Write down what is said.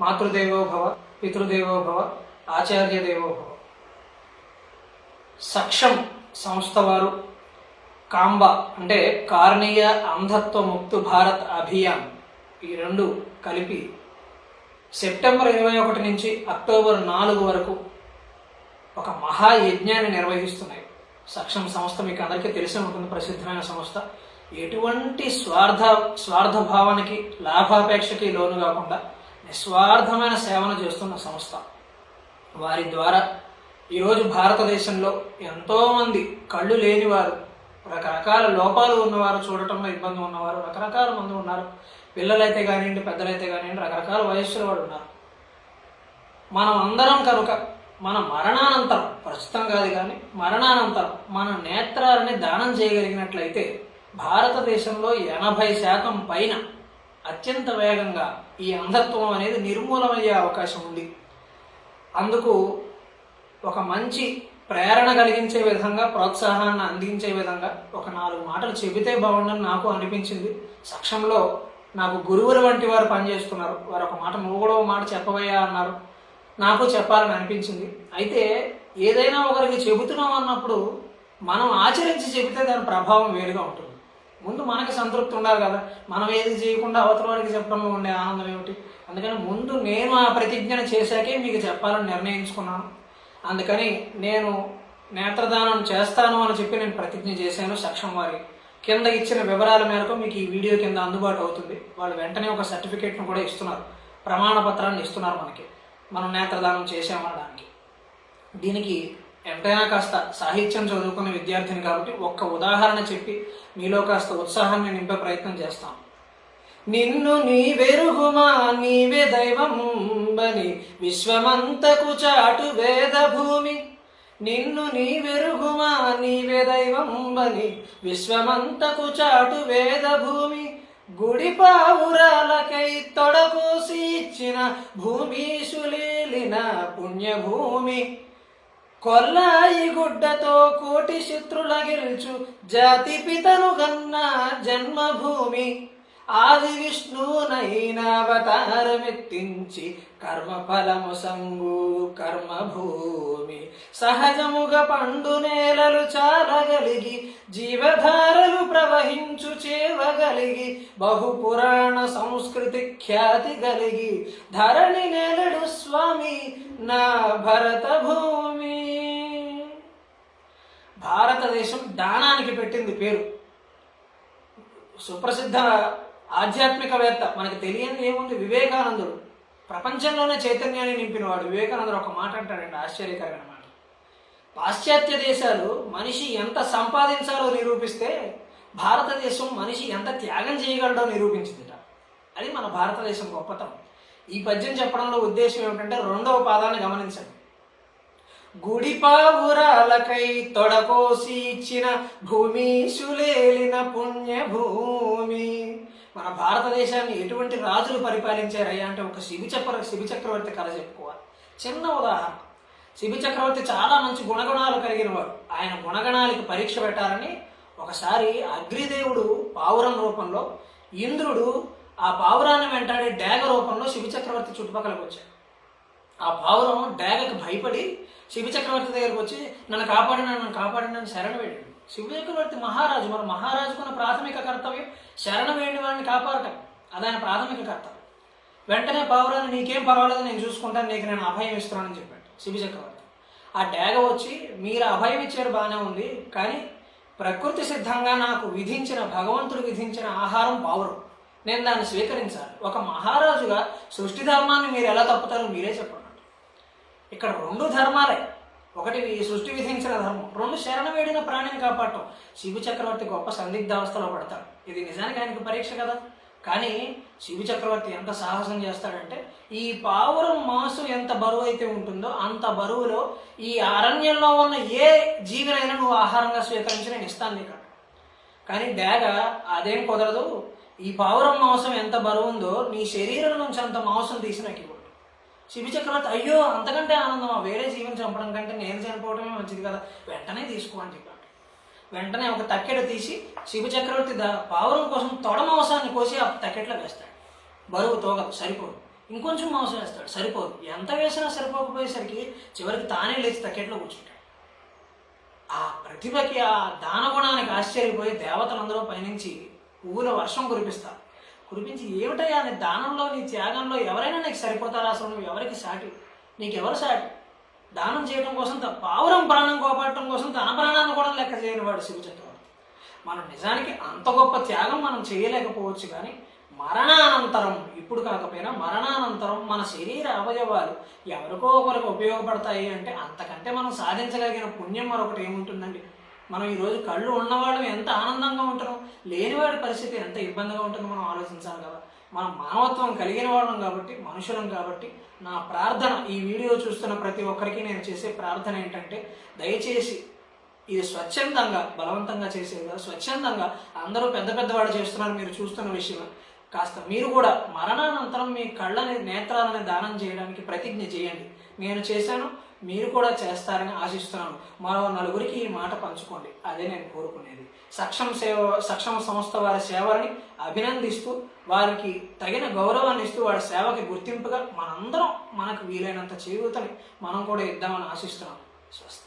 మాతృదేవో భవ పితృదేవో భవ ఆచార్య దేవో భవ. సక్షం సంస్థ వారు. కాంబ అంటే కార్నీయ అంధత్వ ముక్తు భారత్ అభియాన్. ఈ రెండు కలిపి సెప్టెంబర్ ఇరవై ఒకటి నుంచి అక్టోబర్ నాలుగు వరకు ఒక మహాయజ్ఞాన్ని నిర్వహిస్తున్నాయి. సక్షం సంస్థ మీకు అందరికీ తెలిసి ఉంటుంది ప్రసిద్ధమైన సంస్థ. ఎటువంటి స్వార్థ స్వార్థభావానికి లాభాపేక్షకి లోను కాకుండా నిస్వార్థమైన సేవను చేస్తున్న సంస్థ. వారి ద్వారా ఈరోజు భారతదేశంలో ఎంతోమంది కళ్ళు లేనివారు రకరకాల లోపాలు ఉన్నవారు చూడటంలో ఇబ్బంది ఉన్నవారు రకరకాల మంది ఉన్నారు. పిల్లలైతే కానివ్వండి పెద్దలైతే కానివ్వండి రకరకాల వయస్సుల వాళ్ళు ఉన్నారు. మనం అందరం కనుక మన మరణానంతరం ప్రస్తుతం కాదు కానీ మరణానంతరం మన నేత్రాలని దానం చేయగలిగినట్లయితే భారతదేశంలో ఎనభై శాతం పైన అత్యంత వేగంగా ఈ అంధత్వం అనేది నిర్మూలమయ్యే అవకాశం ఉంది. అందుకు ఒక మంచి ప్రేరణ కలిగించే విధంగా ప్రోత్సాహాన్ని అందించే విధంగా ఒక నాలుగు మాటలు చెబితే బాగుండని నాకు అనిపించింది. సక్షంలో నాకు గురువుల వంటి వారు పనిచేస్తున్నారు. వారు ఒక మాట నువ్వు కూడా మాట చెప్పవయ్యా అన్నారు. నాకు చెప్పాలని అనిపించింది. అయితే ఏదైనా ఒకరికి చెబుతున్నాం అన్నప్పుడు మనం ఆచరించి చెబితే దాని ప్రభావం వేరుగా ఉంటుంది. ముందు మనకి సంతృప్తి ఉండాలి కదా. మనం ఏది చేయకుండా అవతల వాడికి చెప్పడంలో ఉండే ఆనందం ఏమిటి? అందుకని ముందు నేను ఆ ప్రతిజ్ఞను చేశాకే మీకు చెప్పాలని నిర్ణయించుకున్నాను. అందుకని నేను నేత్రదానం చేస్తాను అని చెప్పి నేను ప్రతిజ్ఞ చేశాను సక్షం వారి కింద ఇచ్చిన వివరాల మేరకు మీకు ఈ వీడియో కింద అందుబాటు అవుతుంది. వాళ్ళు వెంటనే ఒక సర్టిఫికేట్ను కూడా ఇస్తున్నారు. ప్రమాణ పత్రాన్ని ఇస్తున్నారు మనకి. మనం నేత్రదానం చేసామనడానికి దీనికి ఎంతైనా కాస్త సాహిత్యం చదువుకున్న విద్యార్థిని కాబట్టి ఒక్క ఉదాహరణ చెప్పి మీలో కాస్త ఉత్సాహాన్ని నింపే ప్రయత్నం చేస్తాం. నిన్ను నీ వెరుగుమా నీవే దైవం విశ్వమంతకు చాటు వేద భూమి నిన్ను నీ వెరుగుమా నీవే దైవంబని విశ్వమంతకు చాటు వేద భూమి గుడి పావురాలకై తొడపోసి ఇచ్చిన భూమీషులేలిన పుణ్యభూమి. కొల్లాయి గుడ్డతో కోటి శత్రుల గెలుచు జాతి పితను గన్న జన్మభూమి. ఆది విష్ణునైనావతారమెత్తించి కర్మఫలము సంగు కర్మభూమి. సహజముగా పండు నేలలు చాలగలిగి జీవధారలు ప్రవహించు చే కలిగి బహుపురాణ సంస్కృతి ఖ్యాతి కలిగి ధరణి నేలడు స్వామి నా భరత భూమి భారతదేశం దానానికి పెట్టింది పేరు. సుప్రసిద్ధ ఆధ్యాత్మికవేత్త మనకు తెలియని ఏముంది? వివేకానందుడు. ప్రపంచంలోనే చైతన్యాన్ని నింపినవాడు. వివేకానందుడు ఒక మాట అంటాడండి ఆశ్చర్యకరమైన మాట. పాశ్చాత్య దేశాలు మనిషి ఎంత సంపాదించాలో నిరూపిస్తే భారతదేశం మనిషి ఎంత త్యాగం చేయగలడో నిరూపించిందిట. అది మన భారతదేశం గొప్పతనం. ఈ పద్యం చెప్పడంలో ఉద్దేశం ఏమిటంటే రెండవ పాదాన్ని గమనించండి. గుడిపావురాలకై తొడకోసి ఇచ్చిన భూమి సులేలిన పుణ్యభూమి. మన భారతదేశాన్ని ఎటువంటి రాజులు పరిపాలించారయ్యా అంటే ఒక శిబి చక్ర శిబి చక్రవర్తి కథ చెప్పుకోవాలి. చిన్న ఉదాహరణ. శిబి చక్రవర్తి చాలా మంచి గుణగణాలు కలిగిన వాడు ఆయన గుణగణాలకి పరీక్ష పెట్టాలని ఒకసారి అగ్నిదేవుడు పావురం రూపంలో ఇంద్రుడు ఆ పావురాన్ని వెంటాడే డేగ రూపంలో శివచక్రవర్తి చుట్టుపక్కలకు వచ్చాడు. ఆ పావురం డేగకు భయపడి శివచక్రవర్తి దగ్గరకు వచ్చి నన్ను కాపాడిన నన్ను కాపాడిన నన్ను శరణ వేయండి శివచక్రవర్తి మహారాజు మన మహారాజుకున్న ప్రాథమిక కర్తవ్యం శరణ వేయండి వాడిని కాపాడటం. అదాని ప్రాథమిక కర్తవ్యం. వెంటనే పావురాన్ని నీకేం పర్వాలేదు నేను చూసుకుంటాను నీకు నేను అభయం ఇస్తున్నానని చెప్పాడు శివచక్రవర్తి ఆ డేగ వచ్చి మీరు అభయం ఇచ్చారు బాగానే ఉంది కానీ ప్రకృతి సిద్ధంగా నాకు విధించిన భగవంతుడు విధించిన ఆహారం పావురం. నేను దాన్ని స్వీకరించాలి. ఒక మహారాజుగా సృష్టి ధర్మాన్ని మీరు ఎలా తప్పుతారో మీరే చెప్పండి. ఇక్కడ రెండు ధర్మాలే. ఒకటి ఈ సృష్టి విధించిన ధర్మం. రెండు శరణ వేడిన ప్రాణిని కాపాడటం. శివ చక్రవర్తి గొప్ప సందిగ్ధావస్థలో పడతాడు. ఇది నిజానికి ఆయనకు పరీక్ష కదా? కానీ శివ చక్రవర్తి ఎంత సాహసం చేస్తాడంటే ఈ పావురం మాసు ఎంత బరువు అయితే ఉంటుందో అంత బరువులో ఈ అరణ్యంలో ఉన్న ఏ జీవినైనా నువ్వు ఆహారంగా స్వీకరించి నేను ఇస్తాను నీకు. కానీ డాగ అదేం కుదరదు. ఈ పావురం మాంసం ఎంత బరువు ఉందో నీ శరీరం నుంచి అంత మాంసం తీసి నాకు ఇవ్వండి శివ చక్రవర్తి అయ్యో అంతకంటే ఆనందమా? వేరే జీవిని చంపడం కంటే నేను చనిపోవడమే మంచిది కదా. వెంటనే తీసుకో అని చెప్పాడు. వెంటనే ఒక తక్కెట తీసి శివ చక్రవర్తి పావురం కోసం తొడ మాంసాన్ని కోసి ఆ తక్కెట్లో వేస్తాడు. బరువు తోగదు సరిపోదు. ఇంకొంచెం మాంసం వేస్తాడు సరిపోదు. ఎంత వేసినా సరిపోకపోయేసరికి చివరికి తానే లేచి తక్కెట్లో కూర్చుంటాడు. ఆ ప్రతిభకి ఆ దానగుణానికి ఆశ్చర్యపోయి దేవతలందరూ పయనించి పువ్వుల వర్షం కురిపిస్తారు. కురిపించి ఏమిటయ్యా నీ దానంలో నీ త్యాగంలో ఎవరైనా నీకు సరిపోతారా? అసలు నువ్వు ఎవరికి సాటి? నీకెవరు సాటి? దానం చేయడం కోసం పావురం ప్రాణం కోపాడటం కోసం తన ప్రాణాన్ని కూడా లేనివాడు శివ చక్రవర్తి మనం నిజానికి అంత గొప్ప త్యాగం మనం చేయలేకపోవచ్చు కానీ మరణానంతరం ఇప్పుడు కాకపోయినా మరణానంతరం మన శరీర అవయవాలు ఎవరికో ఒకరికి ఉపయోగపడతాయి అంటే అంతకంటే మనం సాధించగలిగిన పుణ్యం మరొకటి ఏముంటుందండి? మనం ఈరోజు కళ్ళు ఉన్నవాళ్ళు ఎంత ఆనందంగా ఉంటున్నాం? లేనివాడి పరిస్థితి ఎంత ఇబ్బందిగా ఉంటుందో మనం ఆలోచించాలి కదా. మనం మానవత్వం కలిగిన వాళ్ళం కాబట్టి మనుషులం కాబట్టి నా ప్రార్థన ఈ వీడియో చూస్తున్న ప్రతి ఒక్కరికి నేను చేసే ప్రార్థన ఏంటంటే దయచేసి ఇది స్వచ్ఛందంగా బలవంతంగా చేసేది స్వచ్ఛందంగా అందరూ పెద్ద పెద్దవాళ్ళు చేస్తున్నారు మీరు చూస్తున్న విషయం. కాస్త మీరు కూడా మరణానంతరం మీ కళ్ళని నేత్రాలని దానం చేయడానికి ప్రతిజ్ఞ చేయండి. నేను చేశాను మీరు కూడా చేస్తారని ఆశిస్తున్నాను. మరో నలుగురికి ఈ మాట పంచుకోండి. అదే నేను కోరుకునేది. సక్షమ సేవ సక్షమ సంస్థ వారి సేవలని అభినందిస్తూ వారికి తగిన గౌరవాన్ని ఇస్తూ వారి సేవకి గుర్తింపుగా మనందరం మనకు వీలైనంత చేయూతని మనం కూడా ఇద్దామని ఆశిస్తున్నాం స్వస్తి.